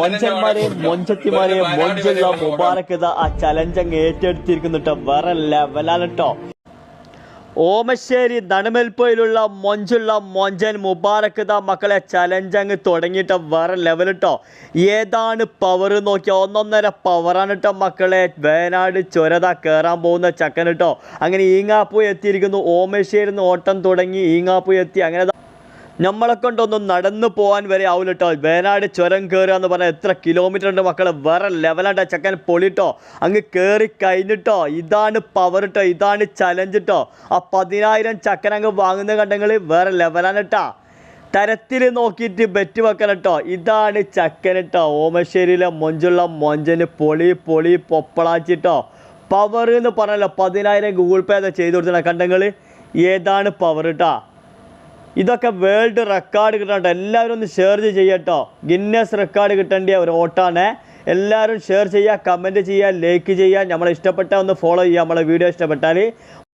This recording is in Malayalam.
മൊഞ്ചന്മാരെ മൊഞ്ചത്തിമാരെ മൊഞ്ചുള്ള വരെ പോകണം. മുബാറക് ഇതാ ആ ചലഞ്ച് അങ്ങ് ഏറ്റെടുത്തിരിക്കുന്നുട്ടോ. വേറെ ലെവലാണ് കേട്ടോ ഓമശ്ശേരി നടുമൽപ്പയിലുള്ള മൊഞ്ചുള്ള മൊഞ്ചൻ മുബാറക് ഇതാ മക്കളെ ചലഞ്ച് അങ്ങ് തുടങ്ങിയിട്ട് വേറെ ലെവൽ കേട്ടോ ഏതാണ് പവർ നോക്കിയാൽ ഒന്നൊന്നര പവറാണ് കേട്ടോ മക്കളെ. വയനാട് ചുരത കയറാൻ പോകുന്ന ചക്കൻ കേട്ടോ അങ്ങനെ ഈങ്ങാപ്പൂ എത്തിയിരിക്കുന്നു. ഓമശ്ശേരി ഓട്ടം തുടങ്ങി ഈങ്ങാപ്പൂ എത്തി. അങ്ങനെ നമ്മളെ കൊണ്ടൊന്നും നടന്നു പോകാൻ വരെ ആവില്ല കേട്ടോ വയനാട് ചുരം കയറുക എന്ന് പറഞ്ഞാൽ എത്ര കിലോമീറ്റർ ഉണ്ട് മക്കളെ? വേറെ ലെവലാട്ടോ ചക്കൻ പൊളിട്ടോ അങ്ങ് കയറി കഴിഞ്ഞിട്ടോ ഇതാണ് പവർ ഇട്ടോ ഇതാണ് ചലഞ്ച് കേട്ടോ ആ പതിനായിരം ചക്കൻ അങ്ങ് വാങ്ങുന്ന കണ്ടെങ്കിൽ വേറെ ലെവലാണ് കേട്ടോ തരത്തിൽ നോക്കിയിട്ട് ബെറ്റ് വെക്കണം കേട്ടോ ഇതാണ് ചക്കൻ കേട്ടോ ഓമശ്ശേരിയിലെ മൊഞ്ചുള്ള മൊഞ്ചന് പൊളി പൊളി പൊപ്പളാച്ചിട്ടോ പവർ എന്ന് പറഞ്ഞല്ലോ പതിനായിരം ഗൂഗിൾ പേ ചെയ്തു കൊടുത്തണ കണ്ടെങ്കിൽ ഏതാണ് പവർ കേട്ടോ ഇതൊക്കെ വേൾഡ് റെക്കോർഡ് കിട്ടണ്ട എല്ലാവരും ഒന്ന് ഷെയർ ചെയ്യട്ടോ ഗിന്നസ് റെക്കോർഡ് കിട്ടേണ്ട ഒരു ഓട്ടാണ്. എല്ലാവരും ഷെയർ ചെയ്യുക കമന്റ് ചെയ്യുക ലൈക്ക് ചെയ്യുക നമ്മളെ ഇഷ്ടപ്പെട്ട ഒന്ന് ഫോളോ ചെയ്യുക നമ്മളെ വീഡിയോ ഇഷ്ടപ്പെട്ടാൽ